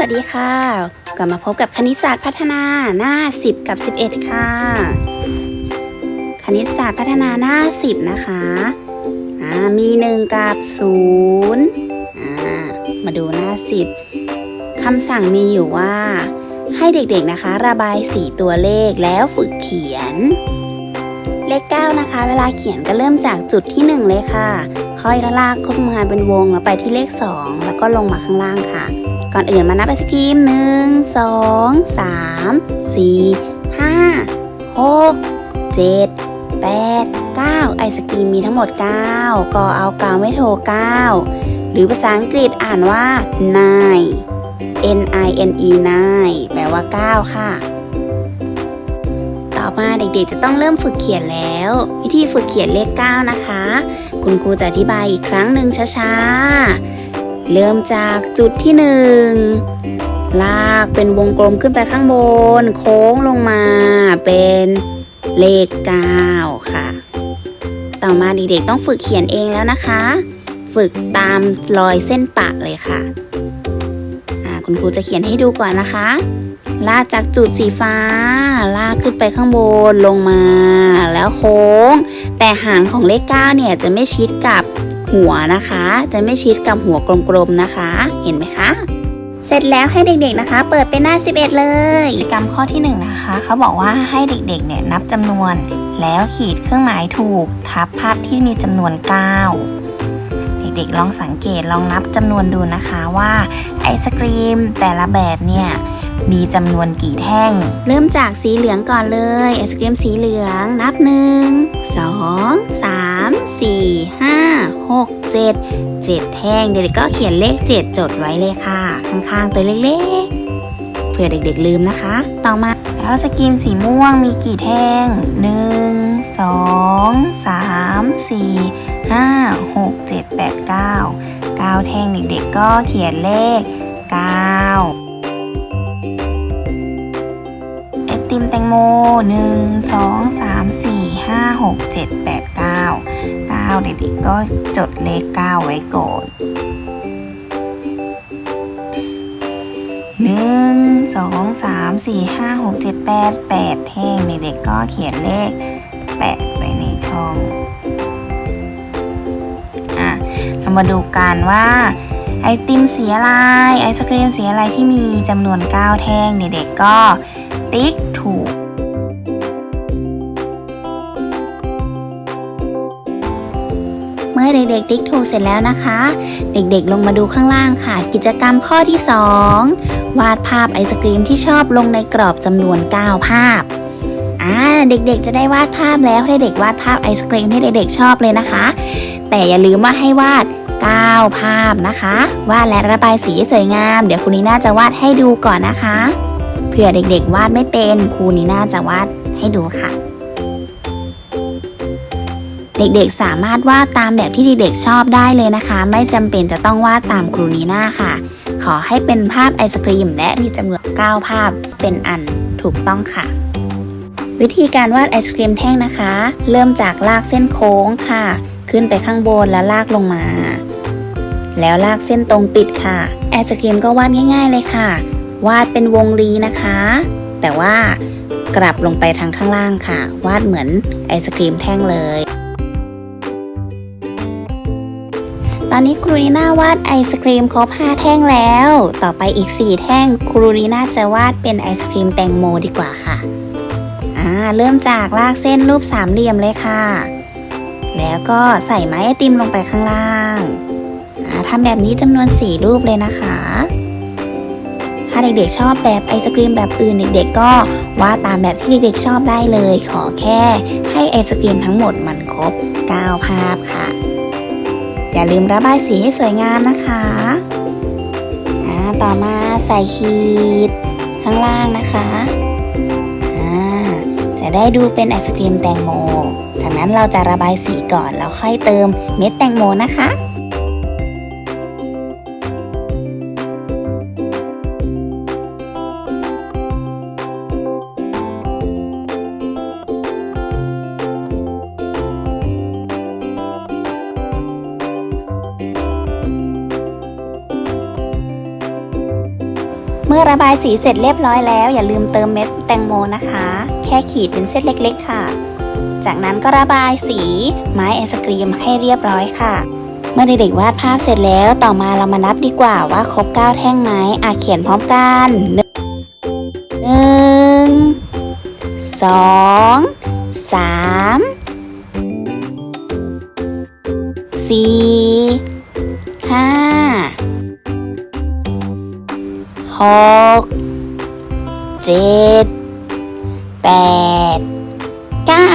วัสดีค่ะ กลับมาพบกับคณิตศาสตร์พัฒนาหน้า 10 กับ 11 ค่ะ คณิตศาสตร์พัฒนาหน้า 10 นะคะอ่ามี 1 กับ0อ่ามาดูหน้า 10คำสั่งมีอยู่ว่า ให้เด็กๆนะคะ ระบายสีตัวเลขแล้วฝึกเขียน เลข 9 นะคะ เวลาเขียนก็เริ่มจากจุดที่ 1 เลยค่ะ ค่อยลากเข้ามาเป็นวงแล้วไปที่เลข 2 แล้วก็ลงมาข้างล่างค่ะ ก่อนอื่นมานับไอศครีมหนึ่งสองสามสี่ห้าหกเจ็ดแปดเก้าไอศครีมมีทั้งหมด9ก็เอากาวไม่โทร9หรือภาษาอังกฤษอ่านว่า nine n i n e nine แปลว่า9ค่ะ ต่อมาเด็กๆจะต้องเริ่มฝึกเขียนแล้ว วิธีฝึกเขียนเลข9นะคะ คุณครูจะอธิบายอีกครั้งหนึ่งช้าๆ เริ่มจากจุดที่หนึ่งลากเป็นวงกลมขึ้นไปข้างบน โค้งลงมาเป็นเลข 9 ค่ะ ต่อมาเด็กๆต้องฝึกเขียนเองแล้วนะคะ ฝึกตามรอยเส้นปะเลยค่ะคุณครูจะเขียนให้ดูก่อนนะคะ ลากจากจุดสีฟ้า ลากขึ้นไปข้างบนลงมา แล้วโค้ง แต่หางของเลข 9 เนี่ยจะไม่ชิดกับ หัวนะคะ จะไม่ชิดกับหัวกลมๆนะคะ เห็นไหมคะ เสร็จแล้วให้เด็กๆนะคะ เปิดเป็นหน้า 11 เลยกิจกรรมข้อที่ 1 นะคะ เขาบอกว่าให้เด็กๆเนี่ยนับจำนวน แล้วขีดเครื่องหมายถูก ทับภาพที่มีจำนวน 9เด็กๆลองสังเกตลองนับจำนวนดูนะคะว่าไอศครีมแต่ละแบบเนี่ย มีจำนวนกี่แท่ง เริ่มจากสีเหลืองก่อนเลยไอศครีมสีเหลืองนับ1 2 3 4 5 6 7 7แท่งเด็กๆก็เขียนเลข7จดไว้เลยค่ะ ข้างๆตัวเล็กๆเพื่อเด็กๆลืมนะคะ ต่อมาแล้วสกรีมสีม่วงมีกี่แท่ง1 2 3 4 5 6 7 8 9 9แท่งเด็กๆก็เขียนเลข9ไอ ติมแตงโมหนึ่งสองสามสี่ห้าหกเจ็ดแปดเก้าเก้าเด็กๆก็จดเลขเก้าไว้ก่อนหนึ่งสองสามสี่ห้าหกเจ็ดแปดแปดแท่งเด็กๆก็เขียนเลขแปดไว้ในช่องอะเรามาดูกันว่าไอติมสีอะไร ไอศครีมสีอะไรที่มีจำนวน 9 แท่งเด็กๆก็ติ๊ก ถูก เมื่อเด็กๆ ติ๊กถูกเสร็จแล้วนะคะ เด็กๆ ลงมาดูข้างล่างค่ะ กิจกรรมข้อที่ 2 วาดภาพไอศครีมที่ชอบลงในกรอบจำนวน 9 ภาพอ่าเด็กๆ จะได้วาดภาพแล้วให้เด็กวาดภาพไอศครีมที่เด็กๆชอบเลยนะคะ แต่อย่าลืมว่าให้วาด9ภาพนะคะ วาดและระบายสีสวยงาม เดี๋ยวครูนีน่าจะวาดให้ดูก่อนนะคะ เผื่อเด็กๆวาดไม่เป็นครูนีน่าจะวาดให้ดูค่ะ เด็กๆสามารถวาดตามแบบที่เด็กๆชอบได้เลยนะคะ ไม่จำเป็นจะต้องวาดตามครูนีน่าค่ะ ขอให้เป็นภาพไอศครีม และมีจำนวน9ภาพเป็นอันถูกต้องค่ะ วิธีการวาดไอศครีมแท่งนะคะ เริ่มจากลากเส้นโค้งค่ะ ขึ้นไปข้างบนแล้วลากลงมา แล้วลากเส้นตรงปิดค่ะไอศครีมก็วาดง่าย ๆเลยค่ะ วาดเป็นวงรีนะคะ แต่ว่ากลับลงไปทางข้างล่างค่ะ วาดเหมือนไอศครีมแท่งเลย ตอนนี้ครูนีน่าวาดไอศครีมครบ5แท่งแล้ว ต่อไปอีก 4 แท่งครูนีน่าจะวาดเป็นไอศครีมแตงโมดีกว่าค่ะอ่าเริ่มจากลากเส้นรูปสามเหลี่ยมเลยค่ะ แล้วก็ใส่ไม้ไอติมลงไปข้างล่างอ่าทำแบบนี้จำนวน 4 รูปเลยนะคะ ถ้าเด็กๆชอบแบบไอศครีมแบบอื่นเด็กๆก็วาดตามแบบที่เด็กๆชอบได้เลย ขอแค่ให้ไอศครีมทั้งหมดมันครบ 9 ภาพค่ะ อย่าลืมระบายสีให้สวยงามนะคะอ่าต่อมาใส่ขีดข้างล่างนะคะอ่าจะได้ดูเป็นไอศครีมแตงโมจากนั้นเราจะระบายสีก่อนแล้วค่อยเติมเม็ดแตงโมนะคะ เมื่อระบายสีเสร็จเรียบร้อยแล้ว อย่าลืมเติมเม็ดแตงโมนะคะ แค่ขีดเป็นเส้นเล็ก ๆ ค่ะ จากนั้นก็ระบายสีไม้ไอศกรีมให้เรียบร้อยค่ะ เมื่อเด็กๆวาดภาพเสร็จแล้วต่อมาเรามานับดีกว่าว่าครบ9แท่งไหมอาเขียนพร้อมกันหนึ่งหนึ่งสองสามสี่ หกเจ็ดแปดเก้า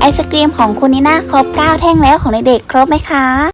ไอศกรีมของคุณนีน่าครบ9แท่งแล้วของเด็กๆครบไหมคะ